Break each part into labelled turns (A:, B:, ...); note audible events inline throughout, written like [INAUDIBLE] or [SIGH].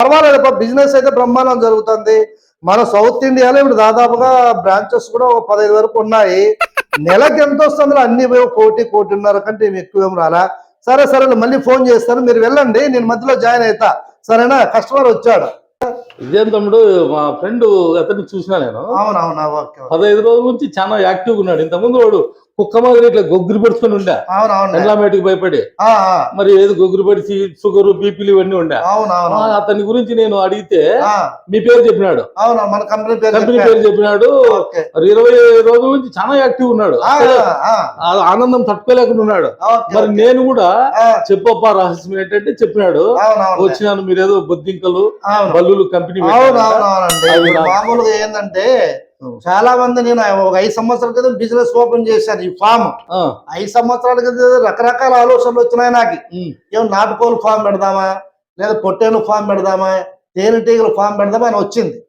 A: పర్వాలేదు బిజినెస్ అయితే బ్రహ్మాండం జరుగుతుంది. మన సౌత్ ఇండియాలో ఇప్పుడు దాదాపుగా బ్రాంచెస్ కూడా ఒక పదహైదు వరకు ఉన్నాయి. [LAUGHS] నెలకి ఎంత వస్తుందో? అన్ని కోటి కోటిన్నర కంటే ఎక్కువ ఏం రాలా. సరే సరే మళ్ళీ ఫోన్ చేస్తాను. మీరు వెళ్ళండి నేను మధ్యలో జాయిన్ అవుతా సరేనా? కస్టమర్ వచ్చాడు.
B: ఇదేం తమ్ముడు మా ఫ్రెండ్ అతన్ని చూసినా నేను.
A: అవునవునా
B: పదహైదు రోజుల నుంచి చాలా యాక్టివ్గా ఉన్నాడు. ఇంతకుముందు వాడు కుక్క మాదిరి ఇట్లా గొగ్గురు పెడుచుకొని ఉండే? ఎన్లామేటికి భయపడి? మరి ఏదో గొగ్గురు పడిచి షుగర్ బీపీలు ఇవన్నీ ఉండే? అతని గురించి నేను అడిగితే
A: ఆ,
B: మీ పేరు చెప్పినాడు.
A: అవును మన కంపెనీ పేరు
B: కంపెనీ
A: చెప్పారు.
B: పేరు చెప్పినాడు.
A: ఓకే.
B: మరి ఇరవై రోజుల నుంచి చాలా యాక్టివ్ ఉన్నాడు. ఆనందం తట్టుకోలేకుండా ఉన్నాడు. మరి. నేను కూడా చెప్పప్ప రహస్యం ఏంటంటే చెప్పినాడు. వచ్చినాను మీరేదో బొద్దింకలు బల్లులు కంపెనీ
A: మామూలుగా ఏంటంటే. చాలా మంది నేను ఒక ఐదు సంవత్సరాల క్రితం బిజినెస్ ఓపెన్ చేశాను ఈ ఫామ్. ఐదు సంవత్సరాల క్రితం రకరకాల ఆలోచనలు వచ్చినాయి నాకు. ఏం నాటుకోలు ఫామ్ పెడదామా? లేదా పొట్టేలు ఫామ్ పెడదామా? తేనెటీగల ఫామ్ పెడదామా అని వచ్చింది.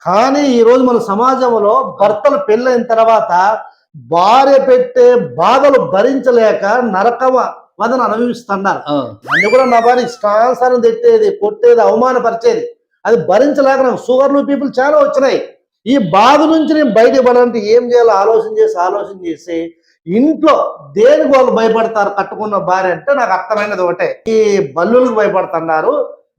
A: కానీ ఈ రోజు మన సమాజంలో భర్తలు పెళ్ళైన తర్వాత భార్య పెట్టే బాధలు భరించలేక నరకవ వదన అనుభవిస్తున్నారు.
B: ఆ,
A: నన్ను కూడా నా భార్య ఇష్టానుసారం తిట్టేది కొట్టేది అవమానపరిచేది. అది భరించలేక నాకు షుగర్లు పీపుల్ చాలా వచ్చినాయి. ఈ బాధ నుంచి నేను బయటపడాలంటే ఏం చేయాలో ఆలోచన చేసి ఆలోచన చేసి ఇంట్లో దేనికి వాళ్ళు భయపడతారు కట్టుకున్న భార్య అంటే నాకు అర్థమైనది ఒకటే. ఈ బల్లులకు భయపడుతున్నారు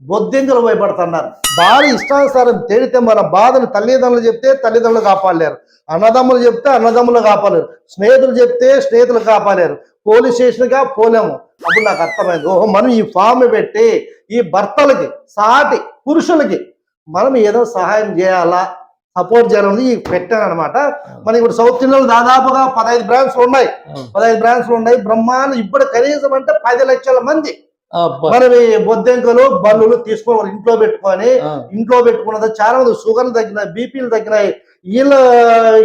A: బొద్దింకలు భయపడుతున్నారు. భార్య ఇష్టానుసారం తేడితే మన బాధను తల్లిదండ్రులు చెప్తే తల్లిదండ్రులు కాపాడలేరు. అన్నదమ్ములు చెప్తే అన్నదమ్ములు కాపాలేరు స్నేహితులు చెప్తే స్నేహితులు కాపాడలేరు. పోలీస్ స్టేషన్గా పోలేము. అప్పుడు నాకు అర్థమైంది. ఓహో మనం ఈ ఫామ్ పెట్టి ఈ భర్తలకి సాటి పురుషులకి మనం ఏదో సహాయం చేయాలా? సపోర్ట్ చేయాలని పెట్టాను అనమాట మనకి ఇప్పుడు సౌత్ ఇండియాలో దాదాపుగా పదహైదు బ్రాంచ్లు ఉన్నాయి. పదహైదు బ్రాంచ్లు ఉన్నాయి. బ్రహ్మాండం ఇప్పుడు కనీసం అంటే పది లక్షల మంది. మనం ఈ బొద్దెంకలు బల్లులు తీసుకోవాలి. ఇంట్లో పెట్టుకొని ఇంట్లో పెట్టుకున్నది చాలా మంది. షుగర్లు తగ్గినాయి బీపీలు తగ్గినాయి. వీళ్ళ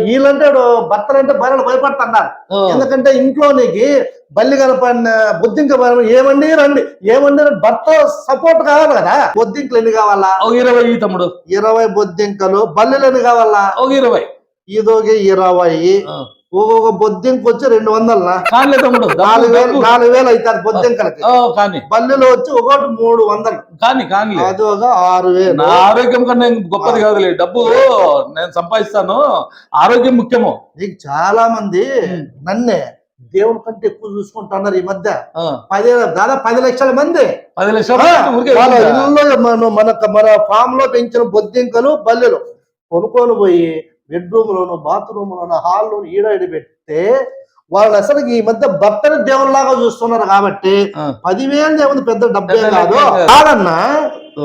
A: వీళ్ళంటే భర్తలు అంటే భార్యలు భయపడుతున్నారు. ఎందుకంటే ఇంట్లో నీకు బల్లి కనపడిన బొద్దింక ఏమండి రండి. ఏమండి. భర్త సపోర్ట్ కావాలి కదా. బొద్దింకలు ఎన్ని కావాలా?
B: ఒక ఇరవై తమ్ముడు.
A: ఇరవై బొద్దింకలు బల్లెలు ఎన్ని కావాలా?
B: ఒక ఇరవై.
A: ఇదొక ఇరవై. ఒక్కొక్క బొద్దింక వచ్చి రెండు వందల నాలుగు వేలు నాలుగు వేలు అవుతారు బొద్దింకలకి
B: కాని.
A: బల్లెలు వచ్చి ఒకటి మూడు వందలు.
B: కాని కానిలే.
A: అది ఒక ఆరు వేలు.
B: నా ఆరోగ్యం కన్నా గొప్పది కాదులే. డబ్బు నేను సంపాదిస్తాను. ఆరోగ్యం ముఖ్యము.
A: నీకు చాలా మంది. నన్నే దేవుని కంటే ఎక్కువ చూసుకుంటున్నారు ఈ మధ్య. పది దాదాపు పది లక్షల మంది.
B: పది లక్షలు
A: మన మన మన ఫామ్లో పెంచిన బొద్దింకలు బల్లెలు కొనుక్కొని పోయి బెడ్రూమ్ లోను బాత్రూమ్ లోను హాల్లో ఈడ ఈడ పెడితే వాళ్ళు అసలు ఈ మధ్య భర్తని దేవుళ్ళలాగా చూస్తున్నారు కాబట్టి. పదివేలు ఏముంది పెద్ద డబ్బే
B: పెద్ద
A: కాదు. కాదన్నా.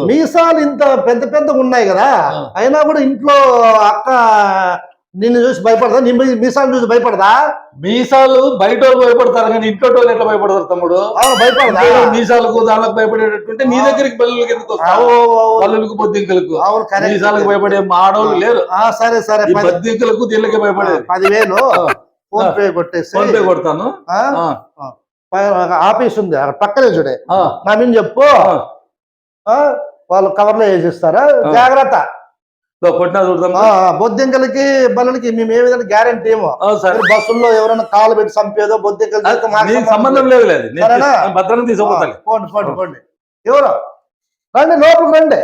A: మీసాలు ఇంత పెద్ద పెద్దగా ఉన్నాయి కదా. అయినా కూడా ఇంట్లో అక్క నిన్ను చూసి భయపడదా? నీ మీ- మీసాలు చూసి భయపడదా?
B: మీసాలు బయట వాళ్ళు భయపడతారు కానీ ఇంట్లో వాళ్ళు ఎట్లా భయపడతారు తమ్ముడు?
A: భయపడదా?
B: మీసాలకు దానికి భయపడేటట్టుంటే నీ దగ్గరికి బల్లులకి ఎందుకు. బల్లులకు బొద్దింకలకు. మీసాలకు భయపడే ఆడవాళ్ళు లేరు.
A: ఆ, సరే సరే
B: బొద్దింకలకు దీనికి భయపడేది.
A: పదివేలు. ఫోన్ పే కొట్టేసి
B: ఫోన్ పే కొడతాను
A: ఆఫీస్ ఉంది అక్కడ పక్కనే చూడే. నా మీద చెప్పు? వాళ్ళు కవర్లో వేసిస్తారా. జాగ్రత్త.
B: కొట్టినా
A: బొద్దింకలకి బల్లలకి మేము ఏ విధంగా గ్యారంటీ ఏమో. బస్సుల్లో ఎవరైనా కాలు పెట్టి చంపేదో బొద్దింకలు
B: సంబంధం లేదు లేదు. భద్రంగా
A: ఆ, పోండి పోండి పోండి. ఎవరు? రండి లోపలికి రండి.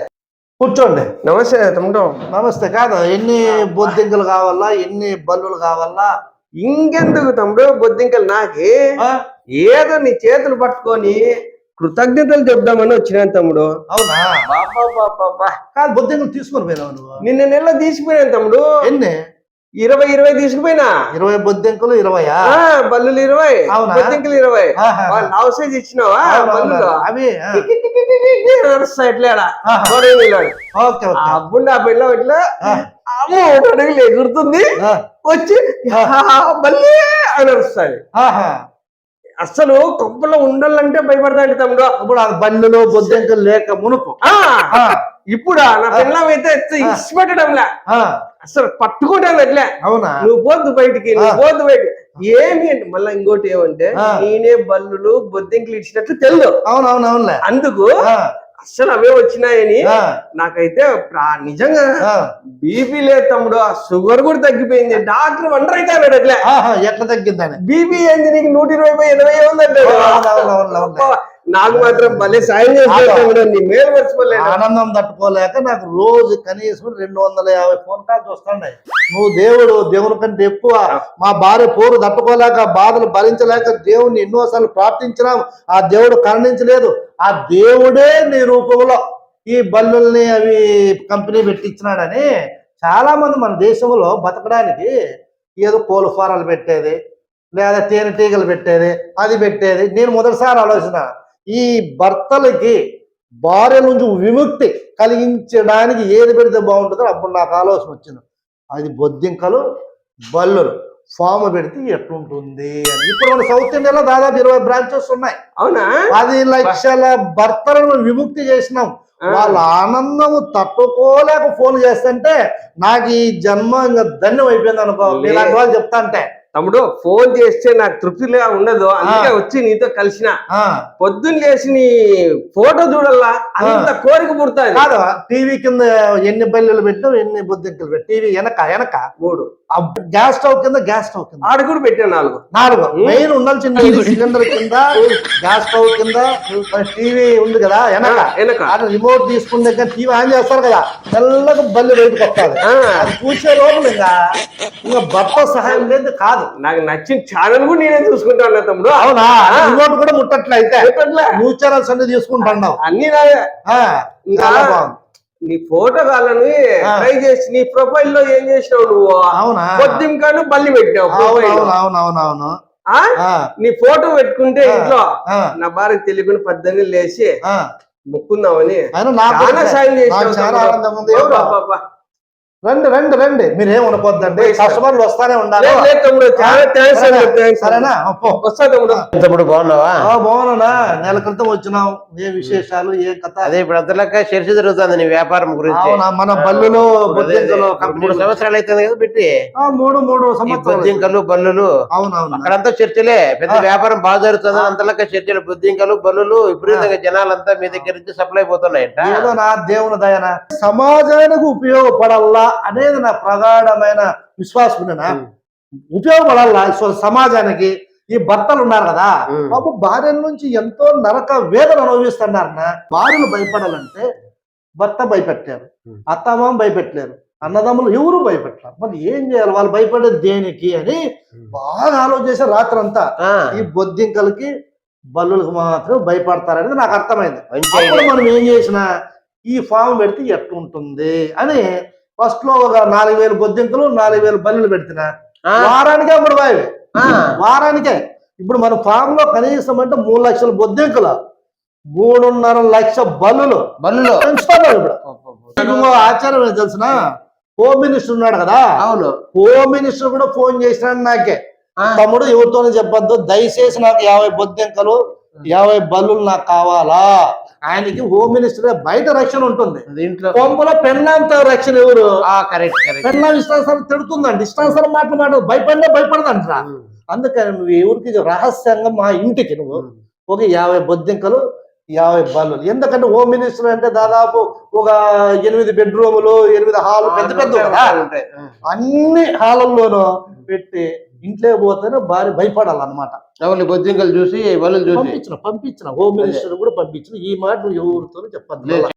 A: కూర్చోండి.
C: నమస్తే తమ్ముడు.
A: నమస్తే కాదు ఎన్ని బొద్దింకలు కావాలా ఎన్ని బల్లులు కావాలా?
C: ఇంకెందుకు తమ్ముడు బొద్దింకలు నాకి? ఏదో నీ చేతులు పట్టుకొని కృతజ్ఞతలు చెప్దామని వచ్చినాను తమ్ముడు.
A: అవునా? తీసుకొని పోయినావు నువ్వు?
C: నిన్న నెల తీసుకుపోయాను తమ్ముడు.
A: ఎన్ని?
C: ఇరవై ఇరవై తీసుకుపోయినా.
A: ఇరవై బొద్దింకలు ఇరవైయా?
C: ఆ, బల్లులు ఇరవై
A: అవునా?
C: బొద్దింకలు ఇరవై. వాళ్ళు లావ్ సైజ్ ఇచ్చినావా బల్లులు.
A: అవి ఆ.
C: పిల్ల ఇట్లా. అమ్మో ఒకటి అడుగులు ఎగురుతుంది వచ్చి బల్లి అని అరుస్తాయి
A: ఆహా.
C: అసలు కొంపలో ఉండాలంటే భయపడతాండి తమ్ముడు.
A: ఇప్పుడు ఆ బండ్లు బొద్దింకలు లేక మునుపు.
C: ఆ, ఇప్పుడు నా పిల్లం అయితే ఇష్టపెట్టడంలే అసలు పట్టుకోవడం ఎట్లే
A: అవునా?
C: నువ్వు పోద్దు బయటికి నువ్వు. పోద్దు బయటికి. ఏమి అంటే మళ్ళీ ఇంకోటి ఏమంటే. నేనే బల్లులు బొద్దింకలు ఇచ్చినట్లు తెలియదు
A: అవును అవును అవునులే
C: అందుకు
A: ఆ,
C: అసలు అవే వచ్చినాయని నాకైతే నిజంగా. బీపీ లేదు తమ్ముడు ఆ షుగర్ కూడా తగ్గిపోయింది. డాక్టర్ వండర్ అయితే అన్నాడు అట్లే.
A: ఆహా, ఎట్లా తగ్గిందని
C: బీపీ ఏంది నీకు నూట ఇరవై ఎనభై ఉందంటాడు నాకు మాత్రం భలే సాయం చేస్తావు తమ్ముడు. నీ మేలు మర్చిపోలేను.
A: ఆనందం తట్టుకోలేక నాకు రోజు కనీసం రెండు వందల యాభై ఫోన్ కాల్స్ వస్తున్నాయి. నువ్వు దేవుడు దేవుని కంటే ఎక్కువ మా భార్య పోరు తట్టుకోలేక బాధలు భరించలేక దేవుణ్ణి ఎన్నోసార్లు ప్రార్థించినాం. ఆ దేవుడు కరుణించలేదు. ఆ దేవుడే నీ రూపంలో ఈ బల్లుల్ని అవి కంపెనీ పెట్టించినాడని చాలా మంది మన దేశంలో బతకడానికి ఏదో కోళ్ళ ఫారాలు పెట్టేది లేదా తేనెటీగలు పెట్టేది అది పెట్టేది. నేను మొదటిసారి ఆలోచన ఈ భర్తలకి భార్య నుంచి విముక్తి కలిగించడానికి ఏది పెడితే బాగుంటుందో అప్పుడు నాకు ఆలోచన వచ్చింది. అది బొద్దింకలు బల్లులు ఫామ్ పెడితే ఎట్లుంటుంది అని. ఇప్పుడు మన సౌత్ ఇండియాలో దాదాపు ఇరవై బ్రాంచెస్ ఉన్నాయి.
C: అవునా?
A: పది లక్షల భర్తలను విముక్తి చేసినాం. వాళ్ళ ఆనందము తట్టుకోలేక ఫోన్ చేస్తుంటే నాకు ఈ జన్మ ఇంకా ధన్యం అయిపోయింది అనుకో. ఇలాంటి వాళ్ళు చెప్తా అంటే.
C: తమ్ముడు ఫోన్ చేస్తే నాకు తృప్తిగా ఉండదు. అందుకే. వచ్చి నీతో కలిసిన. పొద్దున్న లేచి నీ ఫోటో చూడాలా? అంత కోరిక పుడతాది.
A: కాదు టీవీ కింద ఎన్ని బల్లెలు పెట్టావు ఎన్ని బొద్దింకలు పెట్టావు టీవీ వెనక వెనక.
C: మూడు.
A: గ్యాస్ స్టవ్ కింద గ్యాస్ స్టవ్ కింద.
C: ఆడ కూడా పెట్టా నాలుగు.
A: నాలుగు. మెయిన్ ఉండాల్సింది సిలిండర్ కింద గ్యాస్ స్టవ్ కింద టీవీ ఉంది కదా వెనక.
C: వెనక.
A: రిమోట్ తీసుకున్న దగ్గర టీవీ ఆన్ చేస్తారు కదా తెల్లగా బల్లి బయటకు వస్తుంది.
C: ఆ.
A: అది చూసే లోపల ఇంకా ఇంకా భర్త సహాయం లేదు కాదు.
C: నాకు నచ్చిన ఛానల్ కూడా నేనే చూసుకుంటా ఉన్నా తమ్ముడు.
A: అవునా? రిమోట్ కూడా ముట్టట్లయితే? న్యూస్ ఛానల్స్ అన్ని తీసుకుంటున్నావు
C: అన్ని నీ ఫోటో కాలని
A: ఆ.
C: ట్రై చేసి నీ ప్రొఫైల్లో ఏం చేసినావు నువ్వు?
A: అవునా?
C: పొద్దుంకాను బల్లి పెట్టావు
A: అవును
C: ప్రొఫైల్
A: అవును అవును అవును అవును
C: ఆ?
A: ఆ,
C: నీ ఫోటో పెట్టుకుంటే. ఇంట్లో నా భార్య తెలియకుండా పద్దెన్ని లేచి. ముక్కుందామని చాలా సాయం
A: నాకు రండి రండి రండి. మీరేం అనుకోద్దండి కస్టమర్లు వస్తానే ఉండాలి. సరేనా?
C: తమ్ముడు.
D: బాగున్నావా?
A: ఆ, బాగున్నానా? నెల క్రితం వచ్చినాం. ఏ విశేషాలు? ఏ కథ?
D: అదే ఇప్పుడు అంతలక్క చర్చ జరుగుతుంది నీ వ్యాపారం గురించి.
A: అవునా? మన బల్లులు
D: మూడు. సంవత్సరాలు అవుతుంది కదా పెట్టి.
A: ఆ, మూడు మూడు
D: బొద్దింకలు బల్లులు.
A: అవునవును.
D: అక్కడంతా చర్చలే. పెద్ద. వ్యాపారం బాగా జరుగుతుంది అంతలక్క చర్చలు. బొద్దింకలు బల్లులు విపరీతంగా జనాలంతా మీ దగ్గర నుంచి సప్లై పోతున్నాయంట.
A: ఏదో నా దేవుని దయన? సమాజానికి ఉపయోగపడాలా అనేది నా ప్రగాఢమైన విశ్వాసం ఉండేనా. ఉపయోగపడాలా? సమాజానికి ఈ భర్తలు ఉన్నారు కదా. బాబు భార్య నుంచి ఎంతో నరక వేదన అనుభవిస్తున్నారన్న భార్యలు భయపడాలంటే భర్త భయపెట్టారు. అత్తమామ భయపెట్టలేరు అన్నదమ్ములు ఎవరు భయపెట్టారు మరి ఏం చేయాలి? వాళ్ళు భయపడేది దేనికి అని బాగా ఆలోచించే రాత్రి అంతా ఈ బొద్దింకలకి బల్లులకు మాత్రం భయపడతారనేది నాకు అర్థమైంది. మనం ఏం చేసిన ఈ ఫామ్ పెడితే ఎట్లుంటుంది అని ఫస్ట్లో ఒక నాలుగు వేలు బొద్దింకలు నాలుగు వేలు బల్లులు పెడుతున్నా వారానికే అప్పుడు బావి. వారానికే. ఇప్పుడు మన ఫామ్లో కనీసం అంటే మూడు లక్షల బొద్దింకలు మూడున్నర లక్ష బల్లులు.
D: బల్లులు.
A: పెంచుతున్నారు ఇప్పుడు. ఏం తెలిసిన? హోమ్ మినిస్టర్ ఉన్నాడు కదా.
D: అవును.
A: హోమ్ మినిస్టర్ కూడా ఫోన్ చేసినాడు నాకే. తమ్ముడు ఎవరితోనే చెప్పొద్దు. దయచేసి నాకు యాభై బొద్దింకలు యాభై బల్లులు నాకు కావాలా? ఆయనకి హోమ్ మినిస్టర్ బయట రక్షణ ఉంటుంది.
D: దీంట్లో
A: కొంపలో పెన్నాంత రక్షణ ఎవరు?
D: ఆ కరెక్ట్ కరెక్ట్
A: పెన్నా ఇష్టానుసారం తిడుతుందండి. ఇష్టానుసారం మాటలు మాట భయపడినా భయపడదంట అందుకని నువ్వు ఎవరికి రహస్యంగా మా ఇంటికి నువ్వు ఒక యాభై బొద్దింకలు యాభై బల్లులు ఎందుకంటే హోమ్ మినిస్టర్ అంటే దాదాపు ఒక ఎనిమిది బెడ్రూములు ఎనిమిది హాల్ పెద్ద పెద్ద. అన్ని హాలల్లోనూ పెట్టి ఇంట్లో పోతేనే భార్య భయపడాలన్నమాట.
D: ఎవరి బొద్దింకలు చూసి బల్లులు చూసి.
A: పంపించిన పంపించిన. హోమ్ మినిస్టర్ కూడా పంపించిన. ఈ మాట నువ్వు ఎవరితోనూ చెప్పద్దు.